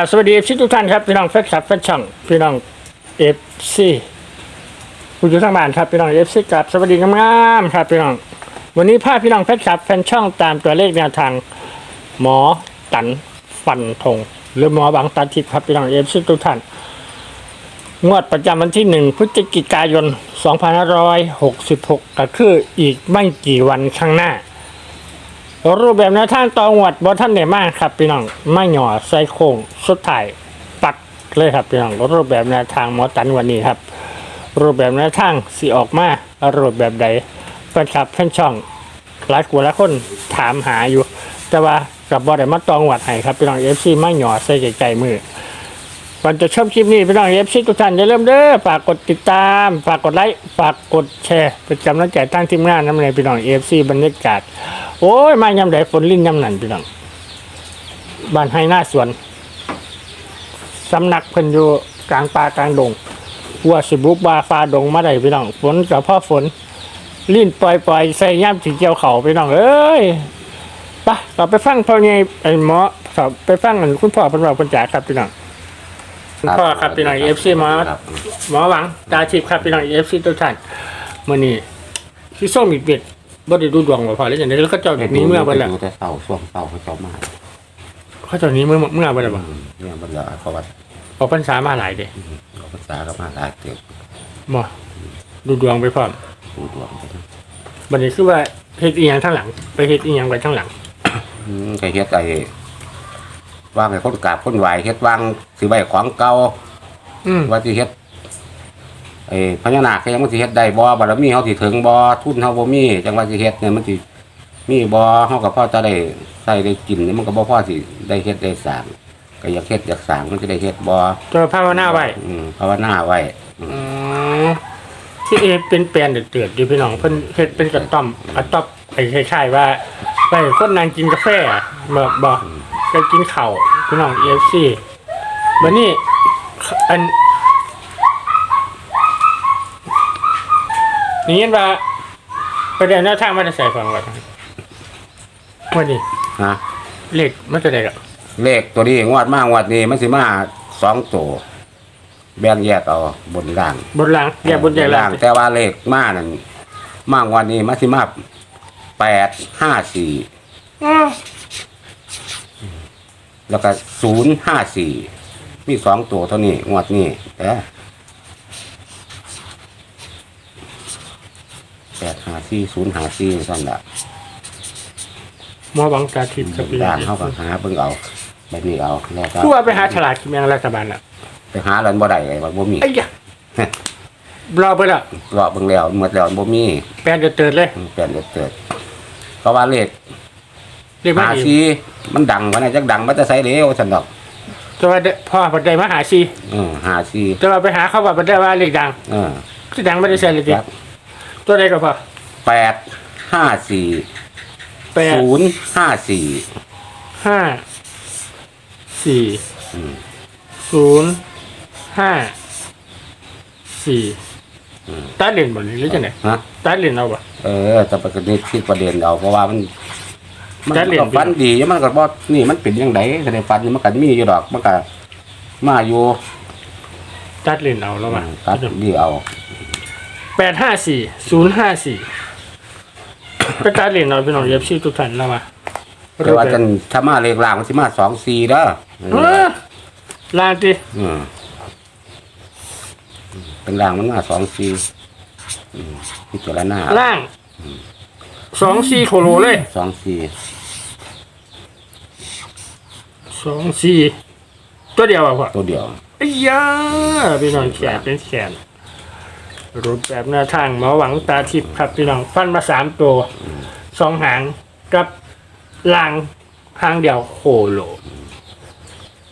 ราบสวัสดีเอฟซีทุกท่านครับพี่น้องแฟนคลับแฟนช่องพี่น้องเอฟซีผู้อยู่ทางบ้านครับพี่น้องเอฟซีกับสวัสดีงามๆครับพี่น้อง วันนี้พาพี่น้องแฟนคลับแฟนช่องตามตัวเลขแนวทาง หมอตันฟันธงหรือหมอบังตาทิพย์ครับพี่น้องเอฟซีทุกท่านงวดประจำวันที่หนึ่งพฤศจิกายน 2566 ก็คืออีกไม่กี่วันข้างหน้า รูปแบบแนวทางตองหวดบอท่านไหนมากครับพี่น้องไม่หย่อใส่โค้งสุดท้ายปัดเลยครับพี่น้องรูปแบบแนวทางหมอตันวันนี้ครับ รูปแบบแนวทางสีออกมารูปแบบใดแฟนคลับแฟนช่องหลายกว่าหลายคนถามหาอยู่ แต่ว่ากับบอได้มาตองหวัดให้ครับพี่น้องเอฟซีไม่หย่อใส่ใจๆมือ ก่อนจะชมคลิปนี้พี่น้องเอฟซีทุกท่านอย่าลืมเด้อฝากกดติดตาม ฝากกดไลค์ฝากกดแชร์เป็นกำลังใจตั้งทีมงานน้ำเลยพี่น้องเอฟซีบรรยากาศโอ้ยมายำใดฝนลิ้นยำหนันพี่น้องบ้านให้หน้าสวนสำนักเพิ่นอยู่กลางป่ากลางดงวัวสิบุกบาฟาดงมาได้พี่น้องฝนกับพ่อฝนลิ้นปล่อยปล่อยใส่ย่ำถึงเกี่ยวเขาพี่น้องเอ้ยไปะเราไปฟังพ่อไงไอ้หมอไปฟังกันคุณพ่อเป็นว่าคุณจ๋าครับพี่น้อง คุณพ่อครับพี่น้องเอฟซีหมอครับ หมอหวังตาทิพย์ครับพี่น้องเอฟซีทุกท่านมื่อนี้พี่ส้มอีกเบ็ดบ่ได้ดูดวงบ่พอแล้วอย่างนี้แล้วก็เจ้าเด็กนี้เมื่อวันละดูแต่เสาช่วงเสาเขาเจ้ามาเขาเจ้านี้เมื่อเมื่อวันละบ่เนี่ยมันละเขาว่าออกพรรษามาหลายเด้เขาภาษาก็มาหลายเกือบบ่ดูดวงไปพร้อมดูดวงไปทั้งบัดนี้คือว่าเฮ็ดอีหยังข้างหลัง ไปเฮ็ดอีหยังไว้ข้างหลังอืมก็เฮ็ดไอ้ ว่างไอ้คนกราบคนไหวเฮ็ดวางสิใบของเก่าอืมว่าสิเฮ็ดไอ้พญานาคก็ยังมันสิเฮ็ดได้บ่บารมีเฮาสิถึงบ่ทุนเฮาบ่มีจังว่าสิเฮ็ดเนี่ยมันสิมีบ่เฮาก็พอจะได้ใส่ได้กินเนี่ยมันก็บ่พอสิได้เฮ็ดได้สร้างก็อยากเฮ็ดอยากสร้างมันจะได้เฮ็ดบ่ตัวภาวนาไว้อืมภาวนาไว้อืมที่เอเป็นแปลนเดือดๆอยู่พี่น้องเพิ่นเฮ็ดเป็นกระต้อมกระต๊อบไอ้คล้ายๆว่าไปคนนางกินกาแฟบ่บ่ ก็กินข้าวพี่น้อง EFC บัดนี้อันนี่เห็นว่าประเด็นแนวทางมันจะใส่ฟังว่าวันนี้ฮะเลขมันจะได้หรอเลขตัวนี้งวดมางวดนี้มันสิมาสองตัวแบ่งแยกเอาบนล่าง บนล่างแยกบนแยกล่าง แต่ว่าเลขมานั่นมางวดนี้มันสิมาแปดห้าสี่อ้าว แล้วก็ศูนย์ห้าสี่มีสองตัวเท่านี้งวดนี้แต่แปดห้าสี่ศูนย์ห้าสี่สั่นละหมอบังตาทิพย์ครับพี่น้ล่าองงเข้ากับหาเบิ่งเอาแบบนี้เอาแล้วก็คือว่าไปหาฉลากกินแมงรัฐบาลอะไปหาแล้วบ่ได้เลยว่าบ่มีไอ้ยะรอไปละรอเบิ่งแล้วหมดแล้วบ่มีแปลนเดือดๆเลยเปลี่ยนเกิดเพราะว่าเลข เรียกมาหาอีกซีมันดังวันไหนจักดังมันจะใส่เร็วสันดอกแต่ว่าได้พ่อปัจจัยมาหาซีเออหาซีแต่ว่าไปหาเขาว่าปัจจัยว่าเลขดังเออ ที่ดังไม่ได้ใช่เลยจิครับ ตัวใดก็พอแปดห้าสี่แปดศูนย์ห้าสี่ห้าสี่อืมศูนย์ห้าสี่ตัดเหรียญบ่นี่หรือจังไดฮะตัดเหรียญเอาบ่เออจะไปกระดิคิดประเด็นเอาเพราะว่ามัน มันจัดเหรียญ ก็ฟันดีมันก็บอกนี่มันเป็นยังไงแสดงฟันมันก็มีอยู่ดอกมันก็มาอยู่ตัดเหรียญเอาแล้วมาตัดดีเอาแปดห้าสี่ศูนย์ห้าสี่ไปตัดเหรียญเอาพี่น้องเย็บชื่อทุกท่านแล้วมาแต่ว่าจันถ้ามาเลขล่างมันสิมาสองสี่เด้อเออลางดิอืมเป็นล่างมันมาสองสี่อืมพิจารณาล่าง สองสี่โคโลเลยสองสี่สองสี่ตัวเดียวอะพ่อตัวเดียวไอ้ยาพี่น้องแขนเป็นแขนรูปแบบหน้าทางหมอหวังตาทิพย์ครับพี่น้องฟันมาสามตัวสองหางกับลางหางเดียวโคโล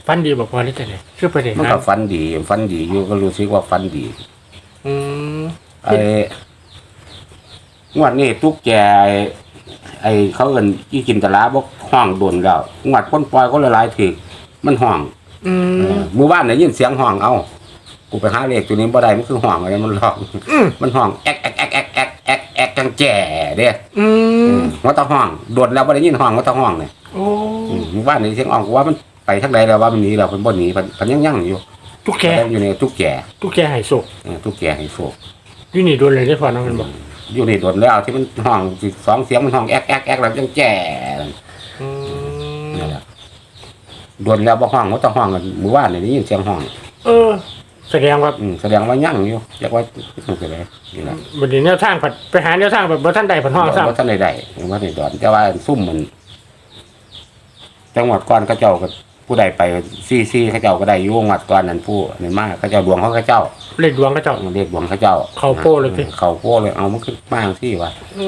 ฟันดีบอกพอได้แต่ไหนคือประเด็นมันนะก็ฟันดีฟันดีอยู่ก็รู้สึกว่าฟันดีอืมไอ้ งวดนี้ทุกแกไอ้ไอ้เขาเอินยี่กินตะลาบอกห้องโดนแล้วงวดพ้นปล่อยก็ละลายถึกมันห้องอืเอม อหมู่บ้านได้ยินเสียงห้องเอากูไปหาเลขตัวนี้บ่ได้มันคือห้องอะไรมันร้องอืม มันห้องแอกแอกแอกแอกแอกแอกแอกจังแจ่เด้อืมหัวตะห้องโดนแล้วบ่ได้ยินห้องหัวตะห้องเนี่ยโอ้อืมหมู่บ้านนี่เสียงอ่องกูว่ามันไปทางใดแล้วว่ามันหนีแล้วเพิ่นบ่หนีเพิ่นเพิ่นยังยังอยู่ตุ๊กแกเพิ่นอยู่ในตุ๊กแกตุ๊กแกไห้โศกเออตุ๊กแกให้โชคอยู่นี่โดนเลยได้พอน้องกันบอก อยู่ในโดนแล้วที่มันห้องสิสองเสียงมันห้องแอ๊กแอ๊กแอ๊กแล้วจังแจ้นั่นแหละโดนแล้วบ่ห้องบ่ต้องห้องกันมื้อวานนี่ได้ยินเสียงห้องเออ แสดงว่าอืมแสดงว่ายังอยู่อยากว่าจังซี่เลยนี่ล่ะบัดนี้แนวทางผัดไปหาแนวทางแบบบ่ท่านใดผัดห้องซ้บ่ทันได้ได้ว่าได้ดอนแต่ว่าซุ่มมันจังหวัดก่อนเขาเจ้าก็ ผู้ใดไปซี่ซี่เขาเจ้าก็ได้อยู่จังหวัดก่อนนั่นผู้นี่มากเขาเจ้าดวงเขาเขาเจ้าำเลขดวงก็เจ้า เรียกดวงเขาเจ้าเข้าโป้เลยสิ เข้าโป้เลยเอามันขึ้นมากที่วะอื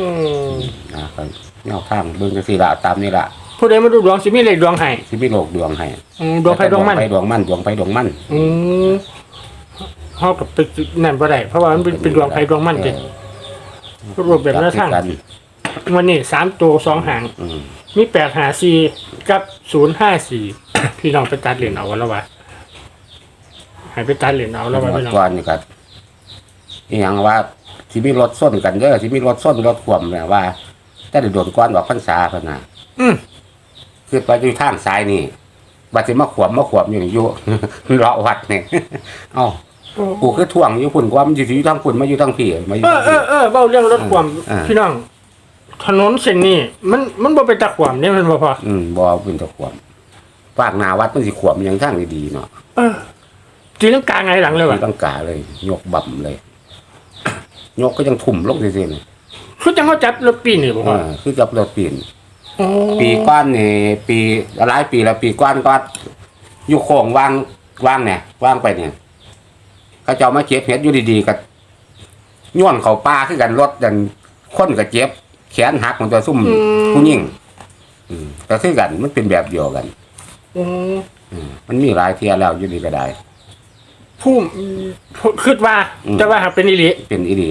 มนะก็แนวทางเบิ่งจังซี่ล่ะตามนี่ล่ะผู้ใดมาดูดวงสิมีเลขดวงให้สิมีโลกดวงให้อืมดวงไฟดวงมัน ไปดวงมันดวงไปดวงมันอืมเฮากับไปนั่นบ่ได้เพราะว่ามันเป็นเป็นดวงไฟดวงมันจริงเออรูปแบบแนวทางกัน วันนี้สามตัวสองหาง อืมมีแปดหาสี่กับศูนย์ห้าสี่ พี่น้องไปตัดเหรียญเอาแล้ววะให้ไปตัดเหรียญเอาแล้ววะจังหวัดพี่น้อง ก่อนนี่ก็อีหยังว่าสิมีรถส้นกันเด้อสิมีรถส้นรถขวมเนี่ยว่าแต่ได้โดนก้อนออกพรรษาเพิ่นน่ะอืม คือไปอยู่ทางซ้ายนี่บัดสิมาขวมมาขวมอยู่นี่อยู่ เลาะวัดนี่ เอ้ากูคือท่วงอยู่พุ่นกว่ามันสิอยู่ทางพุ่นมาอยู่ทางพี่มาอยู่เอทาองเอพี่ อเออเบ้าเรื่องรถความอ่า พี่น้อง ถนนเส้นนี้มันมันบ่เป็นตะความเนี่ยมันบ่พออืมบ่เป็นตะขวมฝากหน้าวัดมันสิขวมอย่างทางดีๆเนาะเออจีนังกลางไงหลังเลยที่วะต้องกาเลย ยกบั่มเลย ยกก็ยังทุ่มลงซื่อๆนี่คือจังเขาจับรถปีนี่บ่เอพออคือกับรถปีนโอ้ปีก้อนนี่ปีหลายปีแล้วปีก้อนก็อยู่โค้งวางวางเนี่ยว่างไปเนี่ยเขาเจ้ามาเก็บเห็ดอยู่ดีๆกับย้อนเขาป้าคือกันรถดันคนกับเจ็บ แขนหักมันตัวซุ่มผู้ยิ่งอืมแต่คือกันมันเป็นแบบเดียวกันอืมอืมมันมีหลายเทียแล้วอยู่ดีก็ได้ผู้คิดว่าอืม จะว่าหากเป็นอีหลีเป็นอีดี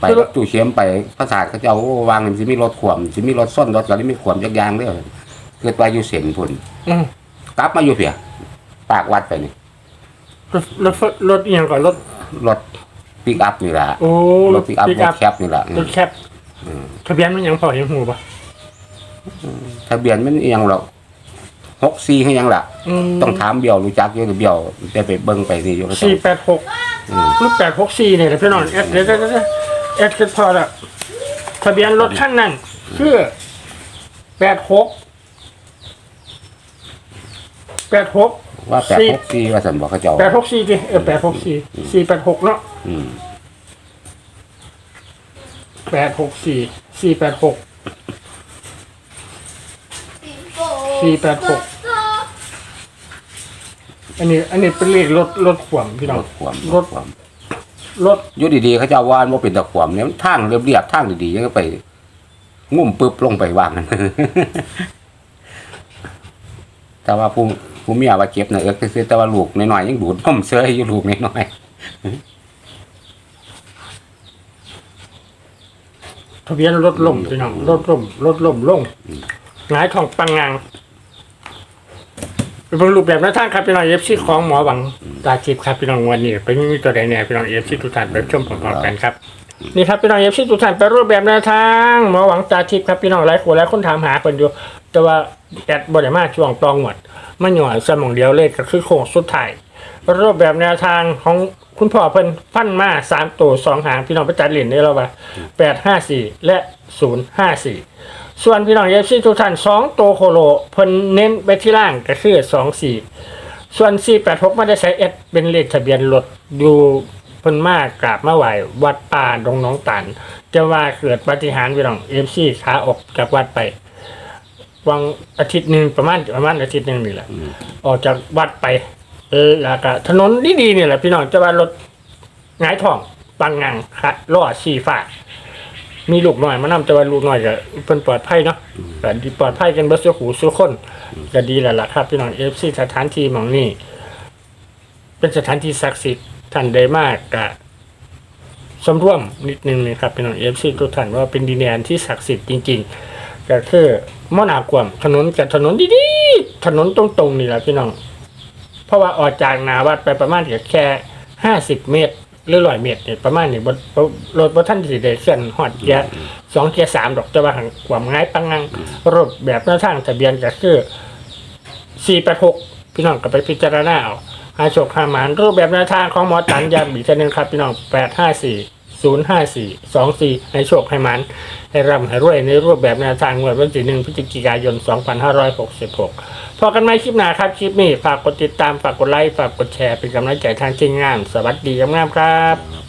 ไปคือว่าตู้เขียมไปภาษาเขาเจ้าโอ้วางมันสิมีรถขวมสิมีรถส้นรถก็ได้มีขวมจักอยางเด้อเกิดไปอยู่เส้นพุ่นอืมกลับมาอยู่เพียปากวัดไปนี่รถรถรถอีหยังก่อนรถรถปิกอัพนี่แหละโอ้รรถถปิกอัพปิกรอัถพแคปนี่แหละรถแคป ทะเบียนมันหยังพอเห็นหูป่ะทะเบียนมันอิหยังหรอกหกซีให้ยังล่ะอืมต้องถามเบี้ยวรู้จักอยู่หรือเบี้ยวได้ไปเบิ่งไปนี่อยู่ก็ต้อสี่งแปดหกหรือแปดหกสี่เนี่ยแหละพี่น้องเอสเดี๋ยวเดี๋ยวเดี๋ยวเอสคือพอละทะเบียนรถขั้นนั้นคือแปดหกแปดหกว่าแปดหกซีว่าสันบอกเขาเจ้าแปดหกสี่ดิเออแปดหกสี่สี่แปดหกเนาะอืม แปดหกสี่สี่แปดหกสี่แปดหกอันนี้ อันนี้เป็นเลขรถรถขวมพี่น้องรถขวมรถขวมรถอยู่ดีๆเขาเจ้าว่าว่าเป็นตะขวมเนี่ยมันทางเรียบๆทางดีๆยังไปงุ่มปึ๊บลงไปวางกันแต่ว่าผู้ผู้เมียว่าเจ็บนะเอิกซื้อๆแต่ว่าลูกน้อยๆยังดูดนมเสื้ออยู่ลูกน้อย ทะเบียนรถล่มพี่น้องรถล่มรถล่มลงหงายทองปังงางเป็นรูปแบบหน้าทางครับพี่น้องเอฟซีของหมอหวังตาจิบครับพี่น้องวันนี้ไปมีตัวใดแน่พี่น้องเอฟซีทุกท่านไปชมพร้อมๆกันครับนี่ครับพี่น้องเอฟซีทุกท่านไปรูปแบบแนวทางหมอหวังตาทิพย์ครับพี่น้องหลายคนหลายคนถามหาคนอยู่ แต่ว่าแอดบริมาช่วงตองหมดมันหน่อยสมองเดียวเลขก็คือโค้งสุดท้าย รูปแบบแนวทางของคุณพ่อเพิ่นฟันมาสามตัวสองหางพี่น้องไปจัดเหรียญได้แล้วว่าแปดห้าสี่และศูนย์ห้าสี่ส่วนพี่น้องเอฟซีทุกท่านสองตัวโคโลเพิ่นเน้นไปที่ล่างก็คือสองสี่ส่วนสี่แปดหกไม่ได้ใช้เอสเป็นเลขทะเบียนรถอยู่เพิ่นมากกราบมาไหววัดป่าดงหน้องตันจะว่าเกิดปาฏิหารย์พี่น้องเอฟซีขาออกจากวัดไปวังอาทิตย์หนึ่งประมาณประมาณอาทิตย์หนึ่งนี่แหละออกจากวัดไป เออแล้วก็ถนนดีๆนี่ยแหละพี่น้องจะว่ารถหงายท้องปังงังคัดล้อชีฟ้ามีลูกหน่อยมานำจะว่าลูกหน่อยก็เพิ่นปลอดภัยเนาะแต่ดีปลอดภัยกันเบ่สุหูสุคนก็ดีแล้วล่ะครับพี่น้องเอฟซีสถานที่หมองนี้ เป็นสถานที่ศักดิ์สิทธิ์ท่านใดมากก็สมร่วมนิดนึงนะครับพี่น้องเอฟซีทุกท่านว่าเป็นดินแดนที่ศักดิ์สิทธิ์จริง ๆ ก็คือมอนากวมถนนกับถนนดีๆถนนตรงๆนี่แหละพี่น้อง เพราะว่าออกจากนาวัดไปประมาณแค่ห้าสิบเมตร หรือร้อยเมตรเนี่ยประมาณนี้บนรถบนท่านสิเดเส้นหอดเกียร์สองเกียร์สามดอกจะว่าหังความง่ายปังงังรถแบบหน้าทางทะเบียนก็คือสี่แปดหกพี่น้องก็ไปพิจารณาเอาอาโชคหามานรูปแบบหน้าทางของหมอตันย้ำอีกทีหนึงครับพี่น้องแปดห้าสี่ ศูนย์ห้าสี่สองสี่ให้โชคให้มัน ให้ร่ำให้รวยในรูปแบบแนวทางงวดวันที่หนึ่งพฤศจิกายนสองพันห้าร้อยหกสิบหกพอกันไหมคลิปหน้าครับ คลิปนี้ ฝากกดติดตามฝากกดไลค์ฝากกดแชร์เป็นกำลังใจทางทีมงาน สวัสดีงามครับ